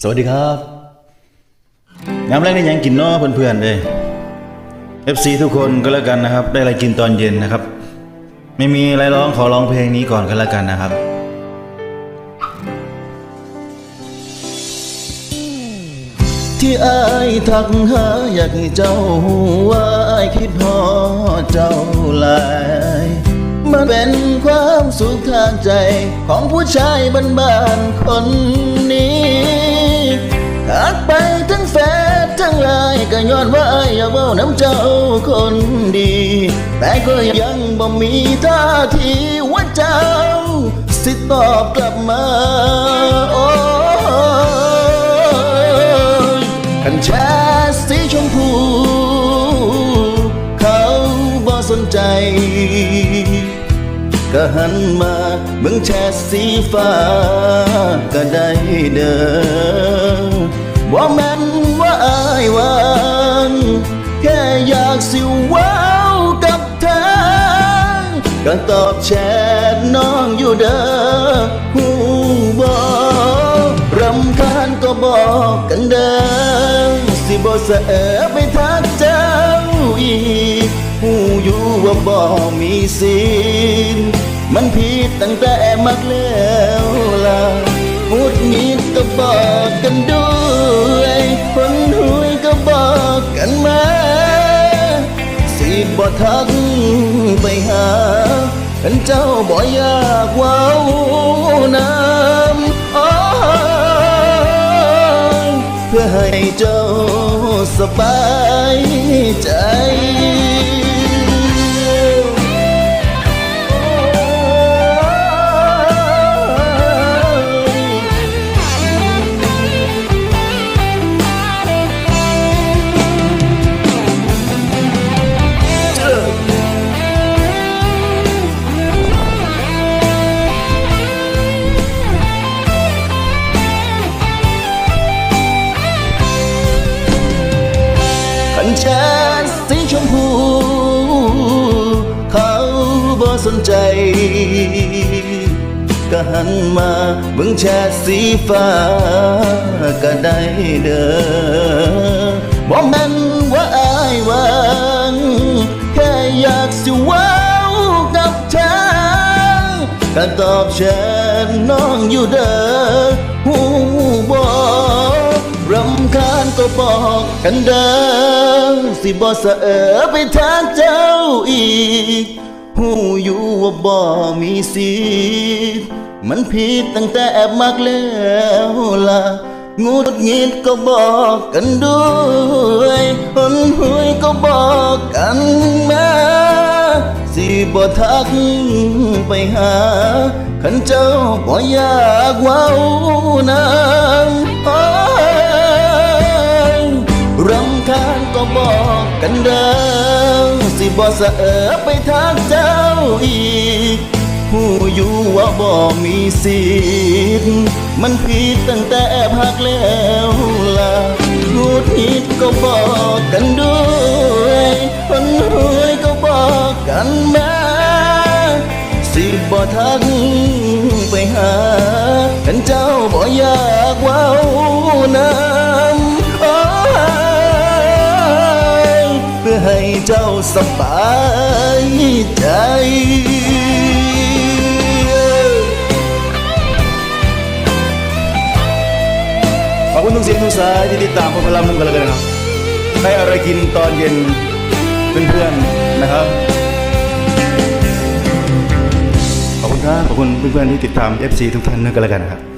สวัสดีครับยามแรกนี่ยังกินเนาะเพื่อนๆเลย FC ทุกคนก็แล้วกันนะครับ ได้อะไรกินตอนเย็นนะครับ ไม่มีอะไรร้องขอร้องเพลงนี้ก่อนก็แล้วกันนะครับที่อายทักหาอยากให้เจ้าว่าอายคิดพอเจ้าหลาย มันเป็นความสุขทางใจของผู้ชายบ้านๆคนนี้ทักไปทั้งแฟนทั้งไลน์ก็ย้อนว่าอายอยากเว้าน้ำเจ้าคนดี แต่ก็ยังบ่มีท่าทีว่าเจ้า สิตอบกลับมาโอ้คันแชร์สีชมพู เขาบ่สนใจ หันมามึงแชร์สีฟ้าก็ได้เด้อบ่แม่นว่าอายหวางแค่อยากสิว้าวกับเธอก็ตอบแชทน้องอยู่เด้อหูบอกรำคาญก็บอกกันเด้อสิบ่เสอไปทักเจ้าอีกหูอยู่ว่าบ่มีสิ มันผิดตั้งแต่มักแล้วล่ะพูดงิดก็บอกกันด้วยคนหุยก็บอกกันมา สิบ่ทักไปหาคันเจ้าบ่อยากว้านำอ้ายเพื่อให้เจ้าสบายใจ ขันแชนสีชมพู เขาบ่สนใจ ก็หันมาเบิ่งแชทสีฟ้าก็ได้เด้อบ่แม่นว่าอายหวังแค่อยากสิว้าวกับเธอก็ตอบแชทน้องอยู่เด้อหูบอก รำคาญก็บอกกันเด้อสิบ่สะเออไปทางเจ้าอีก หูอยู่ว่าบ่มีสิทธิ์มันผิดตั้งแต่แอบมักแล้วล่ะงูดงิดก็บอกกันด้วยคนหุยก็บอกกันมาสิบ่ทักไปหาขันเจ้าบ่อยากว้านำ บ่สะเออไปทางเจ้าอีก ผู้อยู่ว่าบ่มีสิทธิ์มันผิดตั้งแต่แอบหักแล้วล่ะพูดผิดก็บอกกันด้วยคนรวยก็บอกกันมาสิบ่ทักไปหากันเจ้าบ่อยากว้านำ เจ้าสบายใจขอบคุณทุกเสียงทุกสายที่ติดตามผมพลังมุ่งกันแล้วกันนะครับได้อะไรกินตอนเย็นเพื่อนๆนะครับขอบคุณครับขอบคุณเพื่อนๆที่ติดตาม FC ทุกท่านนึกกันแล้วกันนะครับ